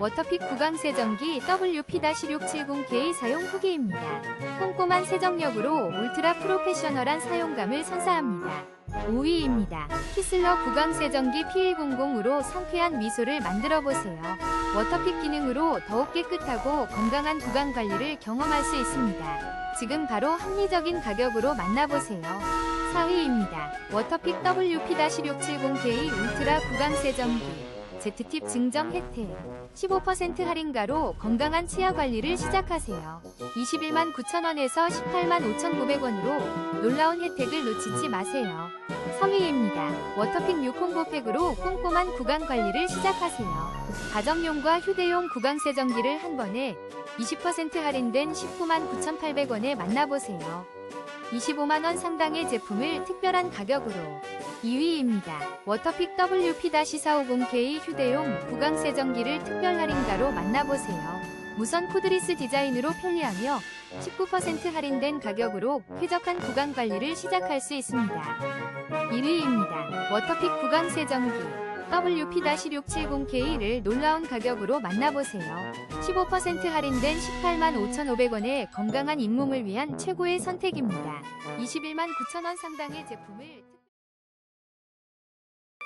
워터픽 구강 세정기 WP-670K 사용 후기입니다. 꼼꼼한 세정력으로 울트라 프로페셔널한 사용감을 선사합니다. 5위입니다. 키슬러 구강 세정기 P100으로 상쾌한 미소를 만들어 보세요. 워터픽 기능으로 더욱 깨끗하고 건강한 구강 관리를 경험할 수 있습니다. 지금 바로 합리적인 가격으로 만나보세요. 4위입니다. 워터픽 WP-670K 울트라 구강 세정기 Z팁 증정 혜택 15% 할인가로 건강한 치아 관리를 시작하세요. 21만 9천원에서 18만 5,900원으로 놀라운 혜택을 놓치지 마세요. 3위입니다. 워터픽 6콤보팩으로 꼼꼼한 구강 관리를 시작하세요. 가정용과 휴대용 구강 세정기를 한 번에 20% 할인된 19만 9,800원에 만나보세요. 25만원 상당의 제품을 특별한 가격으로 2위입니다. 워터픽 WP-450K 휴대용 구강 세정기를 특별 할인가로 만나보세요. 무선 코드리스 디자인으로 편리하며 19% 할인된 가격으로 쾌적한 구강 관리를 시작할 수 있습니다. 1위입니다. 워터픽 구강 세정기 WP-670K를 놀라운 가격으로 만나보세요. 15% 할인된 18만 5,500원의 건강한 잇몸을 위한 최고의 선택입니다. 21만 9천원 상당의 제품을